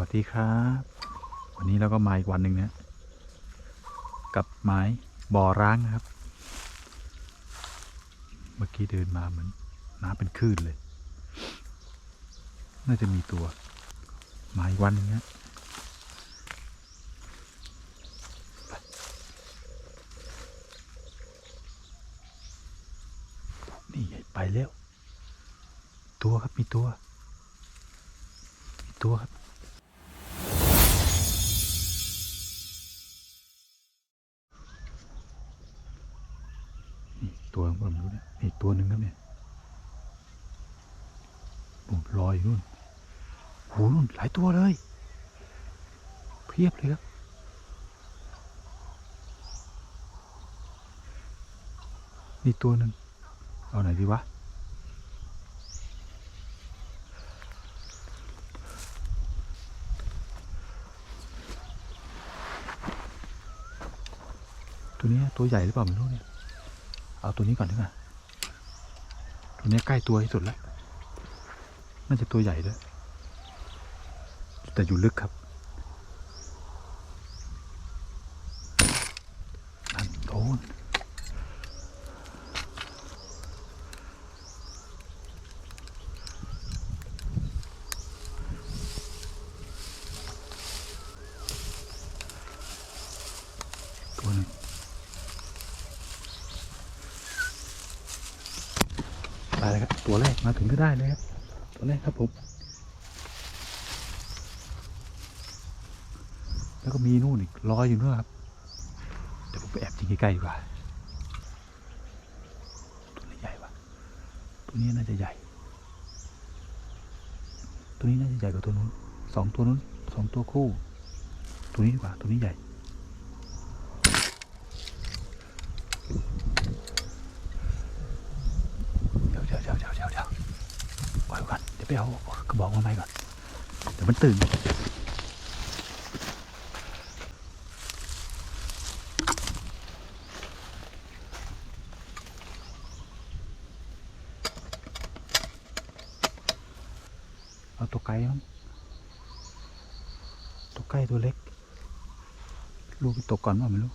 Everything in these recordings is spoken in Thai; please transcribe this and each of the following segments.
วัสดีครับ วันนี้เราก็มาอีกวันหนึ่งนะ กับไม้บ่อร้างนะครับ เมื่อกี้เดินมาเหมือนน้ำเป็นคลื่นเลย น่าจะมีตัวมาอีกวันนึงนะนี่ไปแล้ว ตัวครับมีตัว มีตัวครับ อยอยู่นู่นโหนู่นหลายตัวเลยเพียบเลยครับนี่ตัวหนึ่งเอาไหนดีวะตัวนี้ตัวใหญ่หรือเปล่าไม่รู้เนี่ย เอาตัวนี้ก่อนดีกว่าตัวนี้ใกล้ตัวที่สุดแล้ว น่าจะตัวใหญ่ด้วย แต่อยู่ลึกครับนั่นโดนตัวนึงไปเลยครับ ตัวแรกมาถึงก็ได้เลยครับ ตัวแรกครับผม แล้วก็มีนู่นอีกลอยอยู่นู่นครับ เดี๋ยวผมไปแอบยิงใกล้ๆดีกว่าตัวนี้ใหญ่ปะตัวนี้น่าจะใหญ่ ตัวนี้น่าจะใหญ่กว่าตัวนู้นสองตัวนู้นสองตัวคู่ ตัวนี้ดีกว่าตัวนี้ใหญ่ เดี๋ยวเดี๋ยวเดี๋ยวเดี๋ยวเดี๋ยวเดี๋ยวปล่อยไว้ก่อน เดี๋ยวไปเอากระบอกมาใหม่ก่อน เดี๋ยวมันตื่นเอาตัวไกลมั้งตัวใกล้ตัวเล็ก ลูกไปตกก่อนว่าไม่รู้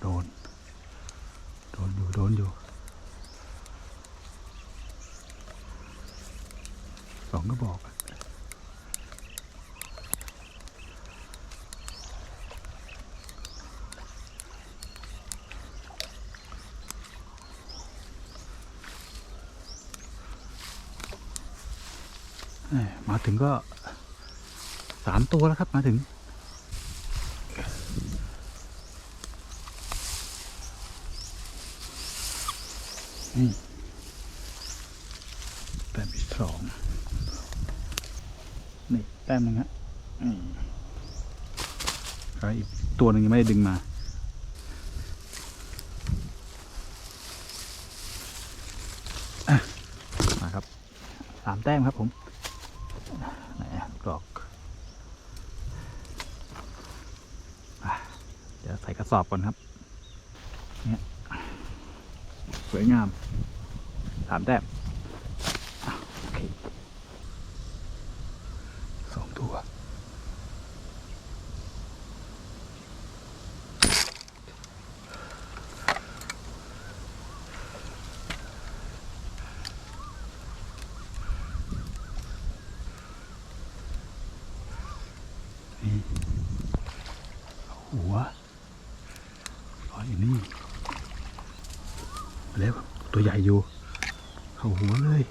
โดน โดนอยู่ โดนอยู่ สองก็บอกมาถึงก็สามตัวแล้วครับมาถึง นี่แต้มที่สองนี่แต้ มหนึงฮะนี่แล้วอีกตัวหนึ่งยังไม่ได้ดึงมาอะมาครับ สามแต้มครับผมไหนอะกรอกอะเดี๋ยวใส่กระสอบก่อนครับ เนี่ย สวยงาม สามแต้มอะโอเคสองตัว นี่หั วลอยอยู่นี่แล้วตัวใหญ่อยู่ เข้าหัวเลย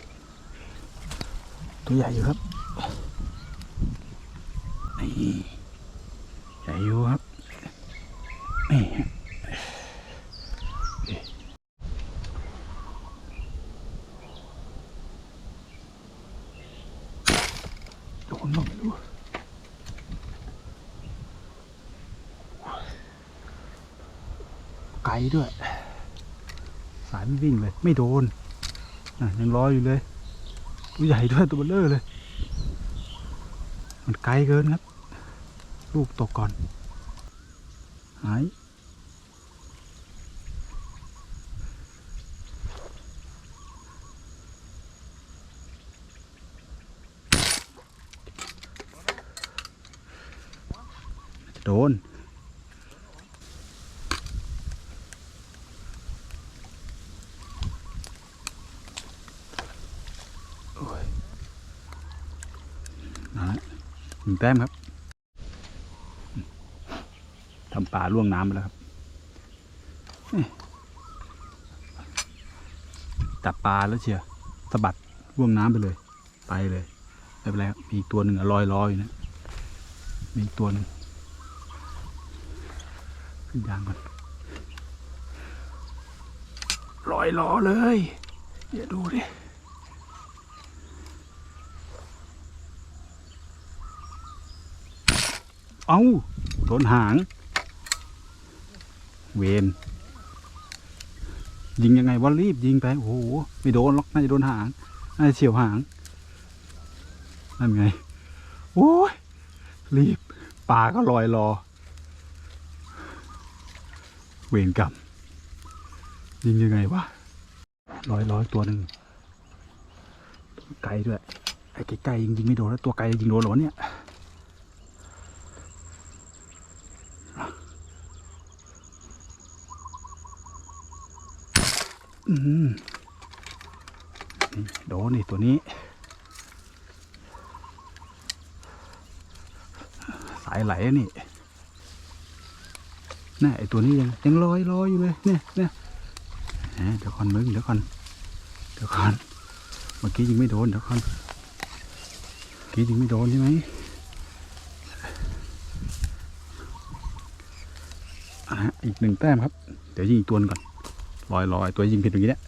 ตัวใหญ่อยู่ครับนี่ใหญ่อยู่ครับนี่โอเคโดนบ้างไม่รู้ ด้วย สายไม่วิ่งเลย ไม่โดนอะยังรออยู่เลยตัวใหญ่ด้วยตัวเบลเลอร์เลย มันไกลเกินครับ ลูกตกก่อน หายโดน โอ้ยนะฮะหนึ่ง แต้มครับทำปลาล่วงน้ำไปแล้วครับ จับปลาแล้วเชียวสะบัดล่วงน้ำไปเลย ไปเลยไม่เป็นไรครับมีอีกตัวหนึ่งอะลอยลอยอยู่นะมีอีกตัวหนึ่งขึ้นยางก่อนลอยล้อเลย เดี๋ยวดูดิ เอาโดนหาง เวนยิงยังไงวะรีบยิงไป โอ้โห ไม่โดนหรอกน่าจะโดนหาง น่าจะเฉียวหาง นั่นไง โอ้ย รีบปลาก็ลอยรอ เวรกรรมยิงยังไงวะลอยลอยตัวหนึ่งไกลด้วยไอ้ไกลๆยิงยิงไม่โดนแล้วตัวไกลยิงโดนหรอเนี่ย อืมนี่ โดนนี่ตัวนี้ สายไหลอะนี่น่ะไอตัวนี้ยังยังลอยลอยอยู่เลยเนี่ยเนี่ยเดี๋ยวก่อนมึงเดี๋ยวก่อนเดี๋ยวก่อนเมื่อกี้ยิงไม่โดนเดี๋ยวก่อนเมื่อกี้ยิงไม่โดนใช่ไหมอะอีกหนึ่งแต้มครับ เดี๋ยวยิงอีกตัวก่อน ลอยลอยตัวยิงผิดอย่างนี้เนี่ย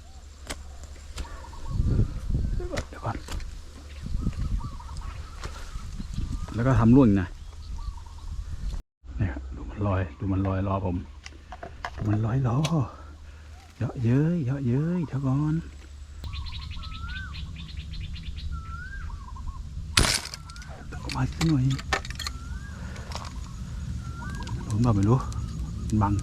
เดี๋ยวก่อนแล้วก็ทำล่วงนะนี่ครับดูมันลอยดูมันลอยรอผมดูมันลอยรอเยอะเย้ยเยอะเย้ยเดี๋ยวก่อนเดี๋ยวมาสักหน่อยผมบอกไม่รู้มันบัง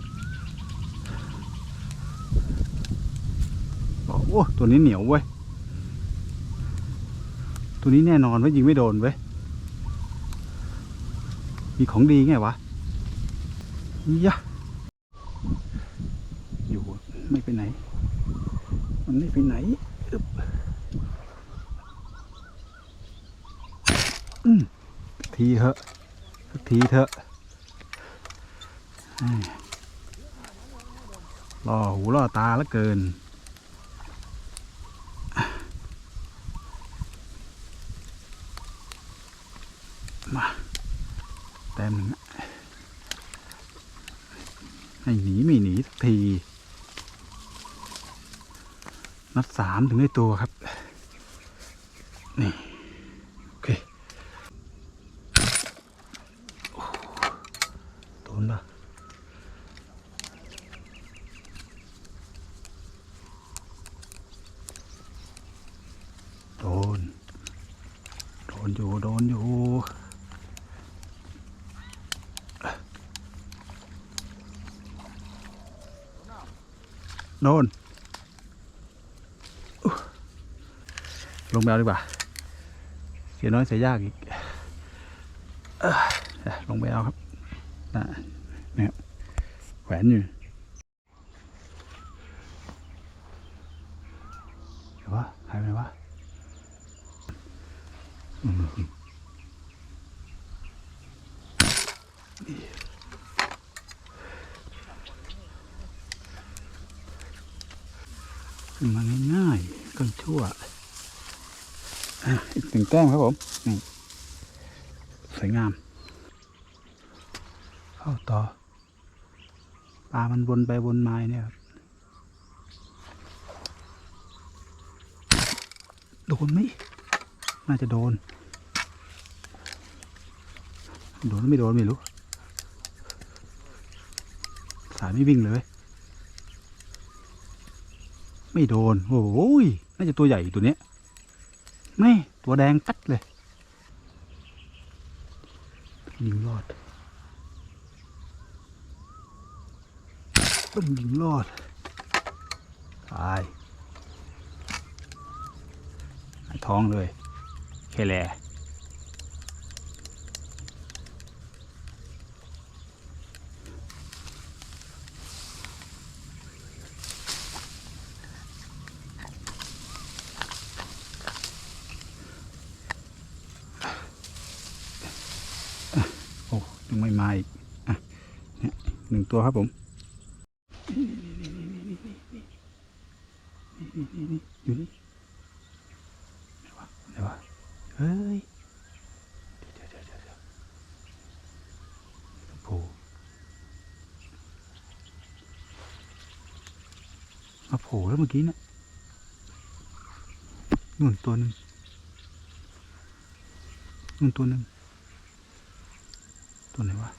บ อกโอ้ตัวนี้เหนียวเว้ย ตัวนี้แน่นอนว่ายิงไม่โดนเว้ย มีของดีไงวะยะอยู่ไม่ไปไหน มันไม่ไปไหนอึ๊บทีเถอะสักทีเถอะล่อหูล่อตาแล้วเกิน มาแต้มหนึ่งอะให้หนีไม่หนีสักที นัดสามถึงได้ตัวครับ นี่ โอเคโอ้โหโดนปะโดน โดนอยู่ โดนอยู่โดนอุ๊ย ลงแมวดีกว่าเสียน้อยเสียยากอีกลงไปเอาครับนะเนี่แขวนอยู่เดี๋ยววะหายไปไหนวะ ขึ้นมาง่ายๆก็ชั่ว อีกหนึ่งแต้มครับผมนี่สวยงาม เข้าต่อปลามันวนไปวนมาเนี่ยครับโดนไหมน่าจะโดน โดนไม่โดนไม่รู้ สายไม่วิ่งเลย ไม่โดน โอ้ยน่าจะตัวใหญ่ตัวเนี้ย ไม่ ตัวแดงปัดเลยยิงรอดต้องยิงรอด ตายหายท้องเลยเคแลโอ้ ยังไม่มาอีกอะเนี่ยหนึ่งตัวครับผมอยู่นี่ไหนวะไหนวะเฮ้ยเดี๋ยวเดี๋ยวเดี๋ยวเดี๋ยวโผล่มาโผล่แล้วเมื่อกี้นี่ยนู่นตัวหนึ่งนู่นตัวหนึ่ง ตัวไหนวะ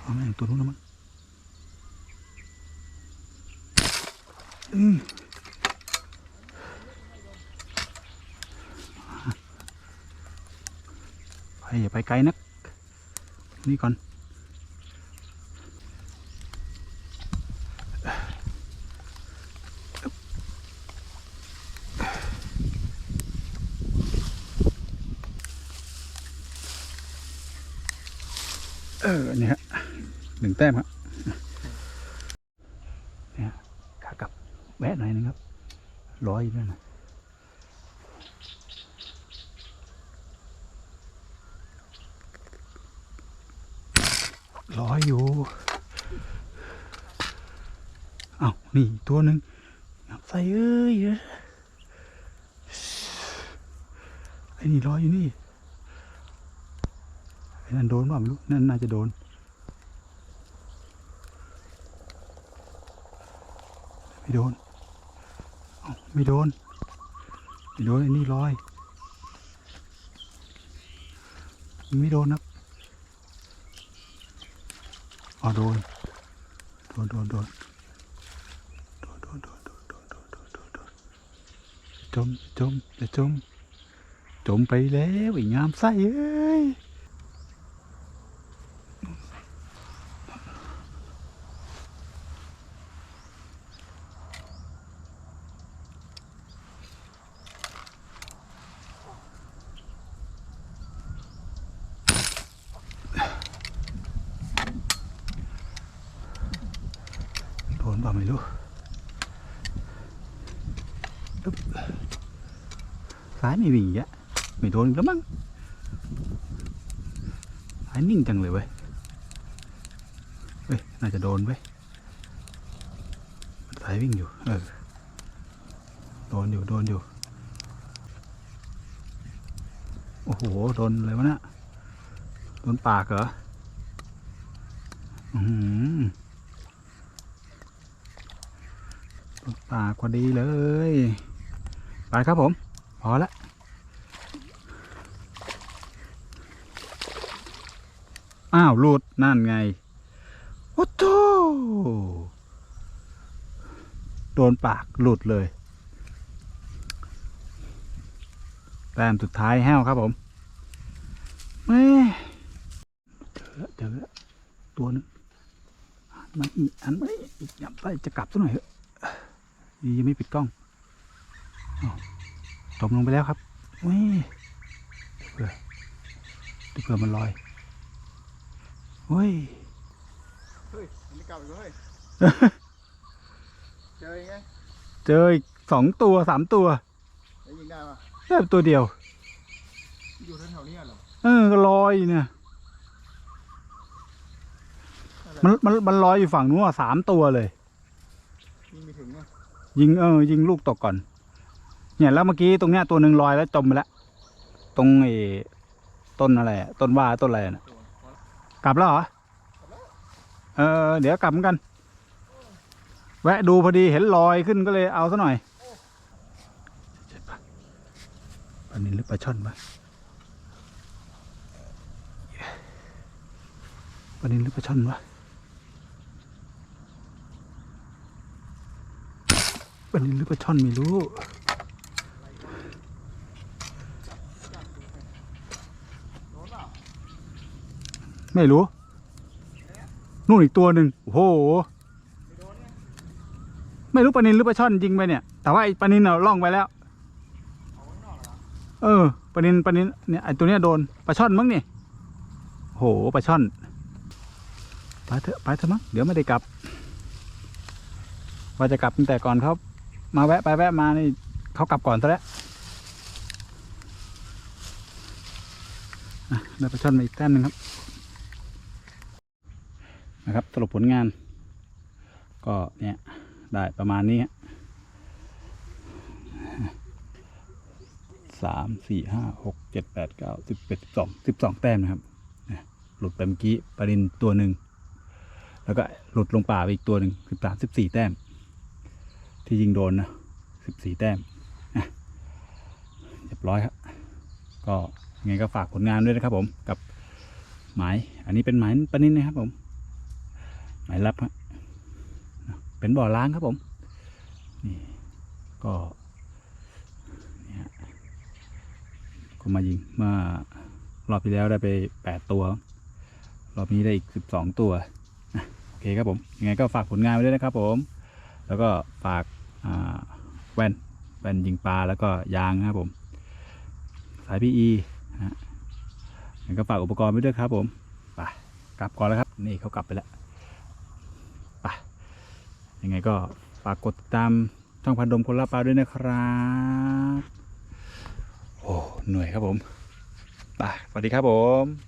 พอาแม่งตัวนู้นแล้วมั้งอืมไปอย่าไปไกลนัก นี่ก่อน เออเนี่ยฮะหนึ่งแต้มครับเนี่ยขากลับแวะหน่อยนึงครับร้อยด้วยนะร้อยอยู่ เอ้านี่ตัวหนึ่งงับใส่เอ้ยไอ้นี่ร้อยอยู่นี่ นั่นโดนว่าไม่รู้นั่นน่าจะโดนไม่โดนไม่โดนไม่โดนไอ้นี่ลอยไม่โดนนะอโดนโดนโดนโดนโดนโดนโดนโดนโดนจมจมจะจมจมไปแล้วไอ้งามไส้เอ้ ไม่รู้อึ๊บซ้ายไม่วิ่งอีกอะไม่โดนกแล้วมั้งซ้ายนิ่งจังเลยเว้ยเฮ้ยน่าจะโดนเว้ยซ้ายวิ่งอยู่เออโดนอยู่โดนอยู่โอ้โหโดนอะไรวะเนะโดนปากเหรออือหือ ปากพอดีเลย ไปครับผม พอละอ้าวหลุดนั่นไง โอ้โธโดนปากหลุดเลยแต้มสุดท้ายแห้วครับผมแม่เจอแล้วเจอแล้วตัวหนึงหันอีกอันไมาอีกยับไปจะกลับสักหน่อยเถอะ ดียังไม่ปิดกล้องอ้าวตกลงไปแล้วครับเว้ยเผื่อเผื่อมันลอยเฮ้ย เฮ้ยอันนี้กลับอีกแล้วเฮ้ย เจอยังไง เจออีกสองตัวสามตัวแล้วยิงได้ปะได้ตัวเดียว อยู่แถวๆนี้เหรอ เออก็ลอยอยู่เนี่ย มันมันมันลอยอยู่ฝั่งนู้นอะสามตัวเลยยิงไม่ถึงอะ ยิงเออยิงลูกตกก่อน เนี่ยแล้วเมื่อกี้ตรงเนี้ยตัวหนึ่งลอยแล้วจมไปแล้ว ตรงไอ้ต้นอะไรอะต้นว่าต้นอะไรนะกลับแล้วเหรอเออเดี๋ยวกลับเหมือนกัน แวะดูพอดีเห็นลอยขึ้นก็เลยเอาซะหน่อยเจ็บปลานิหรือปลาช่อนปะปลานินหรือปลาช่อนวะ ปลานินหรือปลาช่อนไม่รู้ ไม่รู้ นู่นอีกตัวหนึ่งโอ้โห ไม่รู้ปลานินหรือปลาช่อนจริงไปเนี่ย แต่ว่าไอ้ปลานินเราล่องไปแล้ว เออปลานินปลานินเนี่ยไอ้ตัวเนี้ยโดนปลาช่อนมั้งนี่โหปลาช่อนไปเถอะไปเถอะมั้งเดี๋ยวไม่ได้กลับว่าจะกลับตั้งแต่ก่อนเขา มาแวะไปแวะมานี่เขากลับก่อนซะแล้วอะได้ปลาช่อนมาอีกแต้มหนึ่งครับ นะครับสรุปผลงาน ก็เนี่ยได้ประมาณนี้ฮะสามสี่ห้าหกเจ็ดแปดเก้าสิบเอ็ดสิบสองสิบสองแต้มนะครับหลุดไปเมื่อกี้ปรินตัวหนึ่งแล้วก็หลุดลงป่าไปอีกตัวหนึ่งสิบสามสิบสี่แต้ม ที่ยิงโดนนะสิบสี่แต้มนะเรียบร้อยครับ ก็ยังไงก็ฝากผลงานด้วยนะครับผมกับหมาย อันนี้เป็นหมายปนินนะครับผม หมายลับฮะเป็นบ่อล้างครับผมนี่ก็ก็มายิงเมื่อรอบที่แล้วได้ไปแปดตัว รอบนี้ได้อีกสิบสองตัวโอเคครับผมยังไงก็ฝากผลงานไว้ด้วยนะครับผม แล้วก็ฝาก แว่นแว่นยิงปลาแล้วก็ยางนะครับผม สายพีอีนะฮะยังไงก็ฝากอุปกรณ์ไว้ด้วยครับผมไปกลับก่อนแล้วครับ นี่เขากลับไปแล้วไปยังไงก็ฝากกดติดตามช่องพันดมคนละปลาด้วยนะครับโอ้เหนื่อยครับผมไปสวัสดีครับผม